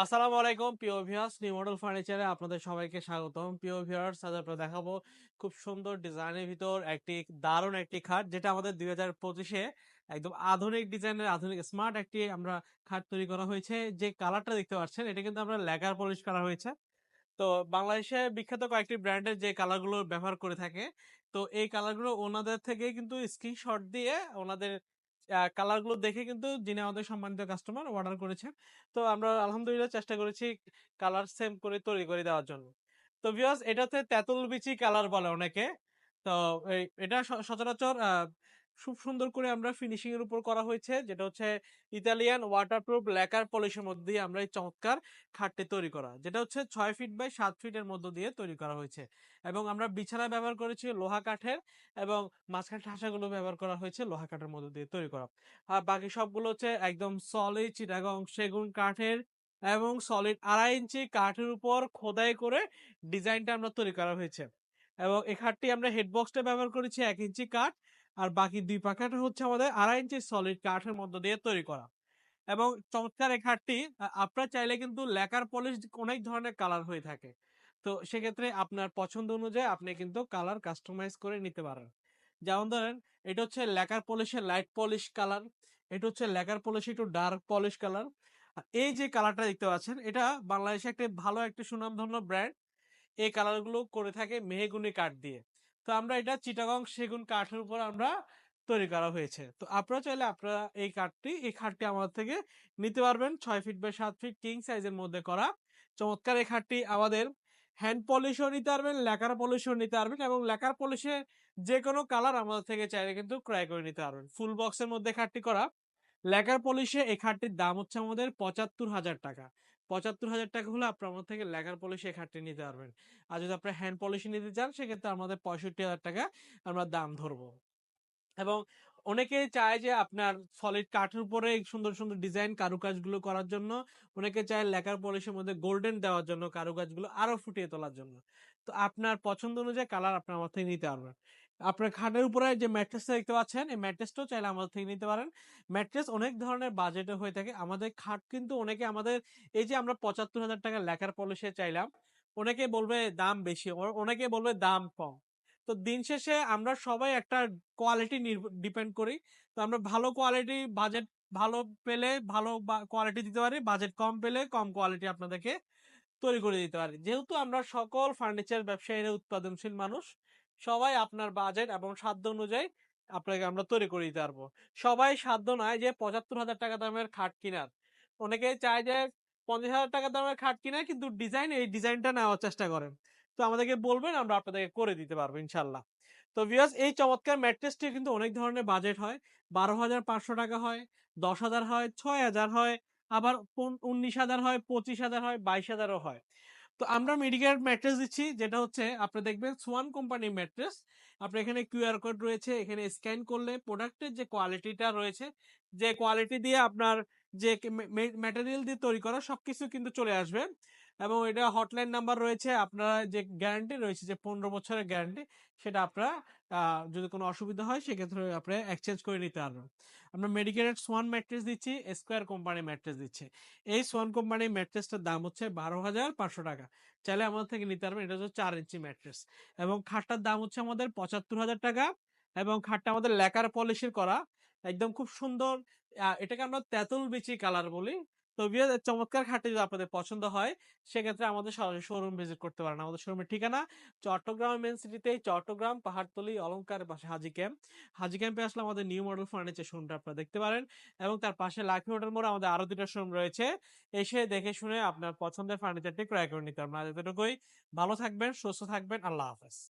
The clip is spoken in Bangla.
আসসালামু আলাইকুম। প্রিয় ভিউয়ার্স, নিউ মডেল ফার্নিচারে আপনাদের সবাইকে স্বাগতম। প্রিয় ভিউয়ার্স, আজ আপনাদের দেখাবো খুব সুন্দর ডিজাইনের ভিতর একটি দারুণ একটি খাট, যেটা আমাদের দুই হাজার পঁচিশে একদম আধুনিক ডিজাইনের, আধুনিক স্মার্ট একটি আমরা খাট তৈরি করা হয়েছে। যে কালারটা দেখতে পাচ্ছেন, এটা কিন্তু আমরা লেকার পলিশ করা হয়েছে। তো বাংলাদেশে বিখ্যাত কয়েকটি ব্র্যান্ডের যে কালারগুলো ব্যবহার করে থাকে, তো এই কালারগুলো ওনাদের থেকে কিন্তু স্ক্রিনশট দিয়ে ওনাদের কালারগুলো দেখে কিন্তু যিনি আমাদের সম্মানিত কাস্টমার অর্ডার করেছেন। তো আমরা আলহামদুলিল্লাহ চেষ্টা করেছি কালার সেম করে তৈরি করে দেওয়ার জন্য। তো ভিউয়ার্স এটাতে তেঁতুল বিচি কালার বলে অনেকে। তো এটা সচরাচর খুব সুন্দর করে আমরা ফিনিশিং এর উপর করা হয়েছে। যেটা হচ্ছে ইতালিয়ান ওয়াটারপ্রুফ ল্যাকার পলিশের মধ্যে দিয়ে আমরা এই চমৎকার খাটটি তৈরি করা। যেটা হচ্ছে ছয় ফিট বাই সাত ফিটের মধ্য দিয়ে তৈরি করা হয়েছে। এবং আমরা বিছানা ব্যবহার করেছি লোহা কাঠের এবং মাঝখানে ঠাসাগুলো ব্যবহার করা হয়েছে লোহা কাঠের মধ্য দিয়ে তৈরি করা। আর বাকি সবগুলো হচ্ছে একদম সলিড চিটাগং সেগুন কাঠের এবং সলিড আড়াই ইঞ্চি কাঠের উপর খোদাই করে ডিজাইনটা আমরা তৈরি করা হয়েছে। এবং এই খাটটি আমরা হেডবক্সটা ব্যবহার করেছি এক ইঞ্চি কাঠ আর বাকি দুই পাখাটা হচ্ছে আমাদের আড়াই ইঞ্চি সলিড কাঠের মধ্য দিয়ে তৈরি করা। এবং চমৎকার এই খাটটি আপনারা চাইলে কিন্তু লেকার পলিশ অনেক ধরনের কালার হয়ে থাকে। তো সেক্ষেত্রে আপনার পছন্দ অনুযায়ী আপনি কিন্তু কালার কাস্টমাইজ করে নিতে পারেন। যেমন ধরেন, এটা হচ্ছে লেকার পলিশের লাইট পলিশ কালার এটা হচ্ছে লেকার পলিশ একটু ডার্ক পলিশ কালার এই যে কালারটা দেখতে পাচ্ছেন, এটা বাংলাদেশে একটা ভালো একটা সুনামধন্য ব্র্যান্ড এই কালারগুলো করে থাকে মেহেগুনি কাঠ দিয়ে। তো আমরা এটা চিটাগং সেগুন কাঠের উপর আমরা তৈরি করা হয়েছে। তো আপনারা চাইলে আপনারা এই কাঠটি, এই খাটটি আমাদের থেকে নিতে পারবেন। ছয় ফিট বাই সাত ফিট কিং সাইজের মধ্যে করা। চমৎকার এই খাটটি আমাদের হ্যান্ড পলিশও নিতে পারবেন, লেকার পলিশও নিতে পারবেন এবং লেকার পলিশে যে কোনো কালার আমাদের থেকে চাইলে কিন্তু ক্রয় করে নিতে পারবেন। ফুল বক্সের মধ্যে খাটটি করা। লেকার পলিশে এই খাটটির দাম হচ্ছে আমাদের পঁচাত্তর হাজার টাকা। পঁচাত্তর হাজার টাকা হলে আপনার আমার থেকে লেখার পলিশি এক খাটটি নিতে পারবেন। আর যদি আপনার হ্যান্ড পলিশি নিতে চান, সেক্ষেত্রে আমাদের পঁয়ষট্টি হাজার টাকা আমরা দাম ধরবো। এবং অনেকেই চায় যে আপনার সলিড কাঠের উপরে সুন্দর সুন্দর ডিজাইন কারুকাজগুলো করার জন্য। অনেকে চায় লেকার পলিশের মধ্যে গোল্ডেন দেওয়ার জন্য কারুকাজগুলো আরও ফুটিয়ে তোলার জন্য। তো আপনার পছন্দ অনুযায়ী কালার আপনার আমার থেকে নিতে পারবেন। আপনার খাটের উপরে যে ম্যাট্রেসটা দেখতে পাচ্ছেন, এই ম্যাট্রেসটাও চাইলে আমাদের থেকে নিতে পারেন। ম্যাট্রেস অনেক ধরনের বাজেটে হয়ে থাকে। আমাদের খাট কিন্তু অনেকে আমাদের, এই যে আমরা পঁচাত্তর হাজার টাকা লেখার পলিশে চাইলাম, অনেকে বলবে দাম বেশি অনেকে বলবে দাম কম। তো দিন শেষে আমরা সবাই একটা কোয়ালিটি ডিপেন্ড করি। তো আমরা ভালো কোয়ালিটি বাজেট ভালো পেলে ভালো কোয়ালিটি দিতে পারি বাজেট কম পেলে কম কোয়ালিটি আপনাদেরকে তৈরি করে দিতে পারি। যেহেতু আমরা সকল ফার্নিচার ব্যবসায়ীরা উৎপাদনশীল মানুষ, সবাই আপনার বাজেট এবং সাধ্য অনুযায়ী আপনাকে আমরা তৈরি করে দিতে পারব। সবাই সাধ্য নয় যে পঁচাত্তর হাজার টাকা দামের খাট কিনার। অনেকে চায় যে পঞ্চাশ হাজার টাকা দামের খাট কিনার কিন্তু ডিজাইন এই ডিজাইনটা নেওয়ার চেষ্টা করেন। তো আমাদেরকে বলবেন, আমরা আপনাদেরকে করে দিতে পারব, ইনশাল্লাহ। তো ভিউয়ার্স এই চমৎকার ম্যাট্রেসটি কিন্তু অনেক ধরনের বাজেট হয়। বারো হাজার পাঁচশো টাকা হয়, দশ হাজার হয়, ছয় হাজার হয়, আবার উনিশ হাজার হয়, পঁচিশ হাজার হয়, বাইশ হাজারও হয়। তো আমরা মেডিকেল ম্যাট্রেস দিচ্ছি, যেটা হচ্ছে, আপনি দেখবেন সোয়ান কোম্পানির ম্যাট্রেস আপনার এখানে কিউআর কোড রয়েছে, এখানে স্ক্যান করলে প্রোডাক্টের যে কোয়ালিটিটা রয়েছে, যে কোয়ালিটি দিয়ে আপনার যে ম্যাটেরিয়াল দিয়ে তৈরি করা সবকিছু কিন্তু চলে আসবে। এবং এটা হটলাইন নাম্বার রয়েছে আপনারা যে গ্যারান্টি রয়েছে, যে পনেরো বছরের গ্যারান্টি সেটা আপনারা যদি কোনো অসুবিধা হয়, সেক্ষেত্রে আপনি এক্সচেঞ্জ করে নিতে পারবেন। আমরা মেডিকেলের সোয়ান ম্যাট্রেস দিচ্ছি স্কোয়ার কোম্পানি ম্যাট্রেস দিচ্ছে। এই সোয়ান কোম্পানির ম্যাট্রেসটার দাম হচ্ছে বারো হাজার পাঁচশো টাকা। চাইলে আমাদের থেকে নিতে পারবেন, এটা হচ্ছে চার ইঞ্চি ম্যাট্রেস এবং খাটটার দাম হচ্ছে আমাদের পঁচাত্তর হাজার টাকা এবং খাটটা আমাদের লেকার পলিশের করা, একদম খুব সুন্দর এটাকে আমরা তেঁতুল বিচি কালার বলি। তো চমৎকার খাটে যদি আপনাদের পছন্দ হয়, সেক্ষেত্রে আমাদের সরাসরি শোরুম ভিজিট করতে পারেন। আমাদের শোরুমের ঠিকানা চট্টগ্রাম মেন সিটিতে চট্টগ্রাম, পাহাড়তলি, অলংকার পাশে হাজি ক্যাম্প হাজি ক্যাম্পে আসলে আমাদের নিউ মডেল ফার্নিচার শোরুমটা আপনারা দেখতে পারেন এবং তার পাশে লাকি হোটেল মোড়ে আমাদের আরও দুটো শোরুম রয়েছে। এসে দেখে শুনে আপনার পছন্দের ফার্নিচারটি ক্রয় করে নিতে পারবেন। এতটুকুই। ভালো থাকবেন, সুস্থ থাকবেন। আল্লাহ হাফেজ।